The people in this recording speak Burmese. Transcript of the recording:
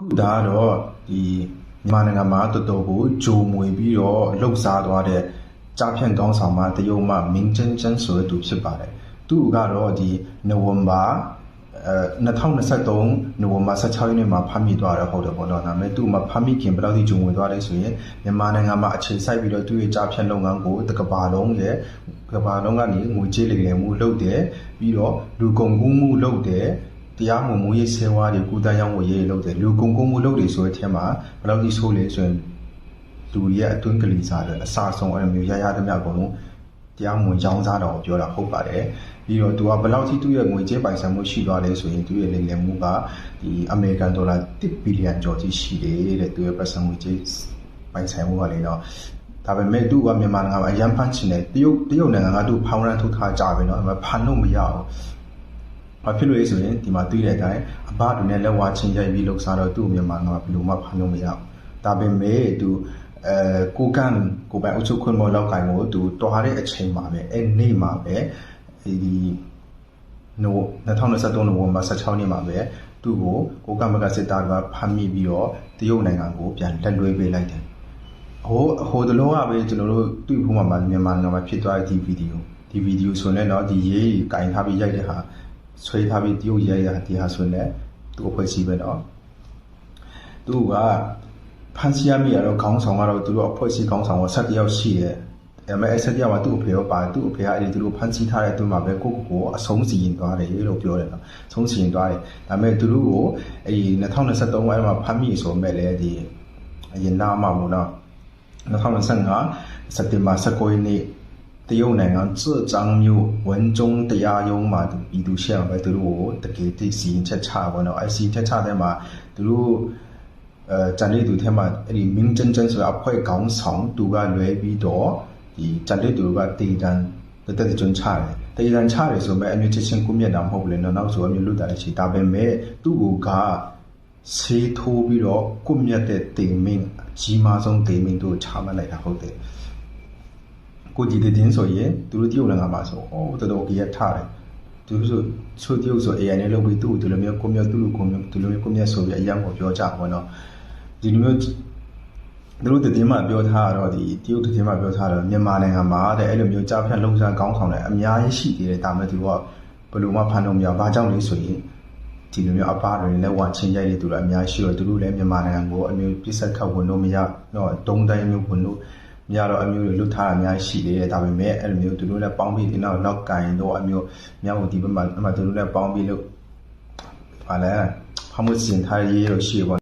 ခုဒါကတော့ဒီမြန်မာနိုင်ငံမှာတော်တော်ကိုဂျိုမွေပြီးတော့လှုပ်ရှားသွားတဲ့ကြားဖြန့်ကောင်းဆောင်မတရုတ်မှမင်းကျန်းကျန်းဆိုတဲ့သူဖြစ်ပါတယ်သူကတော့ဒီနိုဝင်ဘာအဲ2023နိုဝင်ဘာ16ရက်နေ့မှာဖမ်းမိသွားတယ်ဟုတ်တယ်ပေါ့နော်ဒါပေမဲ့သူ့မှာဖမ်းမိခင်ဘယ်လောက်ထိဂျုံဝင်သွားလဲဆိုရင်မြန်မာနိုင်ငံမှာအခြေစိုက်ပြီးတော့သူ့ရဲ့ကြားဖြန့်လုပ်ငန်းကိုတစ်ကမ္ဘာလုံးရဲ့ကမ္ဘာလုံးကနေငွေကြေးလေလည်မှုလုပ်တယ်ပြီးတော့လူကုန်ကူးမှုလုပ်တယ် တရားမဝင်မှုရေးဆဲဝါးတွေကုသရောင်းဝယ်ရေးလုပ်တယ်လူကုန်ကူးမှုလုပ်တယ်ဆိုတဲ့အထက်မှာဘယ်လောက်ကြီးဆိုးလဲဆိုရင်လူရဲ့အတွင်းကလေးစားတယ်အစာဆုံးအဲ့လိုမျိုးရရသမျှအကုန်လုံးတရားမဝင်ရောင်းစားတာကိုပြောတာဟုတ်ပါတယ်ပြီးတော့သူကဘယ်လောက်ထိသူ့ရဲ့ငွေကြေးပိုင်ဆိုင်မှုရှိသွားလဲဆိုရင်သူ့ရဲ့လိမ်လည်မှုကဒီအမေရိကန်ဒေါ်လာ1ဘီလီယံကျော်ကြီးရှိတယ်တဲ့သူရဲ့ပတ်စံငွေကြေးပိုင်ဆိုင်မှုကလေတော့ဒါပေမဲ့သူကမြန်မာနိုင်ငံမှာအရန်ဖန်ချင်တယ်တရုတ်တရုတ်နိုင်ငံကသူ့ဖောင်းရန်ထုတ်ထားကြပြီเนาะအဲ့မှာဖန်လို့မရဘူး ။ ဘာဖြစ်လို့လဲဆိုရင်ဒီမှာတွေ့တဲ့အတိုင်းအဘတို့နဲ့လက်ဝါချင်းရိုက်ပြီးလှုပ်ရှားတော့သူ့မြန်မာကဘယ်လိုမှဖမ်းလို့မရဘူး။ဒါပေမဲ့သူအဲကိုကန်ကိုပိုင်အုပ်ချုပ်ခွင့်မလောက်ကိုင်ကိုသူတော်ရတဲ့အချိန်မှာပဲအဲနေ့မှာပဲဒီနို2023နိုဝင်ဘာ16နေ့မှာပဲသူ့ကိုကိုကမကစစ်သားကဖမ်းမိပြီးတော့တရုတ်နိုင်ငံကိုပြန်လက်လွှဲပေးလိုက်တယ်။ဟိုဟိုတလုံးကပဲကျွန်တော်တို့တွေ့ဖို့မှာမြန်မာနိုင်ငံမှာဖြစ်သွားတဲ့ဒီဗီဒီယိုဒီဗီဒီယိုဆိုရင်တော့ဒီရေးကြီးကင်ထားပြီးရိုက်တဲ့ဟာ ဆွဲထားပြီးတရုတ်ရိုက်တာဒီဟာဆိုရင်လည်းသူ့အဖွဲ့အစည်းပဲတော့သူကဖန်စီရမိရတော့ခေါင်းဆောင်ကတော့သူတို့အဖွဲ့အစည်းခေါင်းဆောင်ကဆက်တယောက်ရှိတယ်ဒါပေမဲ့အဲ့ဆက်တယောက်ကသူ့အဖေရောပါသူ့အဖေကအဲ့ဒီသူတို့ဖန်စီထားတဲ့သူ့မှာပဲကိုကိုကိုအဆုံးစီရင်သွားတယ်လို့ပြောတယ်နော်အဆုံးစီရင်သွားတယ်ဒါပေမဲ့သူတို့ကိုအဲ့ဒီ2023အဲ့မှာဖမ်းမိဆိုမဲ့လေဒီအရင်နာမှာမို့နော်2025စက်တင်ဘာ19ရက်နေ့ တရုတ်နိုင်ငံစေကျန်းမြို့ဝန်ကျုံတရားရုံးမှာသူပြည်သူရှေ့အောင်ပဲသူတို့ကိုတကယ်သိစီချက်ချပါတော့ IC ချက်ချတဲ့မှာသူတို့အဲဂျန်လေးသူထဲမှာအဲ့ဒီမင်းကျန်းကျန်းဆိုအဖွဲ့ကောင်းဆောင်သူကလွဲပြီးတော့ဒီဂျန်လေးသူကတေတန်တက်တက်ကျွန်းချတယ်တေတန်ချတယ်ဆိုမဲ့အမျိုးချက်ချင်းကုမြတ်တာမဟုတ်ဘူးလေနော်နောက်ဆိုအမျိုးလွတ်တာလည်းရှိဒါပေမဲ့သူ့ကိုကဆေးထိုးပြီးတော့ကုမြတ်တဲ့တေမင်းအကြီးမားဆုံးတေမင်းတို့ချမှတ်လိုက်တာဟုတ်တယ် ကိုကြည်တဲ့တင်းဆိုရင်သူတို့တရုတ်နိုင်ငံမှာဆိုအော်တော်တော်ကြီးရထားတယ်သူဆိုချိုတရုတ်ဆို AI နဲ့လုပ်ပြီးသူ့ကိုဒီလိုမျိုးကုမြတ်သူ့လိုကုမြတ်ဒီလိုမျိုးကုမြတ်ဆိုပြီးအရင်ကပြောကြပါတော့ဒီလိုမျိုးသူတို့တည်င်းမှာပြောထားတော့ဒီတရုတ်တည်င်းမှာပြောထားတော့မြန်မာနိုင်ငံမှာတဲ့အဲ့လိုမျိုးကြားဖြတ်လုံစားကောင်းဆောင်တဲ့အများကြီးရှိသေးတယ်ဒါပေမဲ့သူကဘယ်လိုမှဖန်လို့မရဘာကြောင့်လဲဆိုရင်ဒီလိုမျိုးအပားတွေလက်ဝါချင်းရိုက်ရတဲ့သူတွေအများရှိတော့သူတို့လည်းမြန်မာနိုင်ငံကိုအမျိုးပြစ်ဆက်ခတ်ဝင်လို့မရတော့တုံးတိုင်းမျိုးဝင်လို့ မရတော့အမျိုးတွေလွတ်ထားတာအများရှိသေးတယ်ဒါပေမဲ့အဲ့လိုမျိုးသူတို့လည်းပေါင်းပြီးဒီနောက်နောက်ကင်တော့အမျိုးမြောက်ဒီဘက်မှာအမှသူတို့လည်းပေါင်းပြီးလို့ဟာလဲဖမှုစင်ထားရေးလို့ရှိရပါ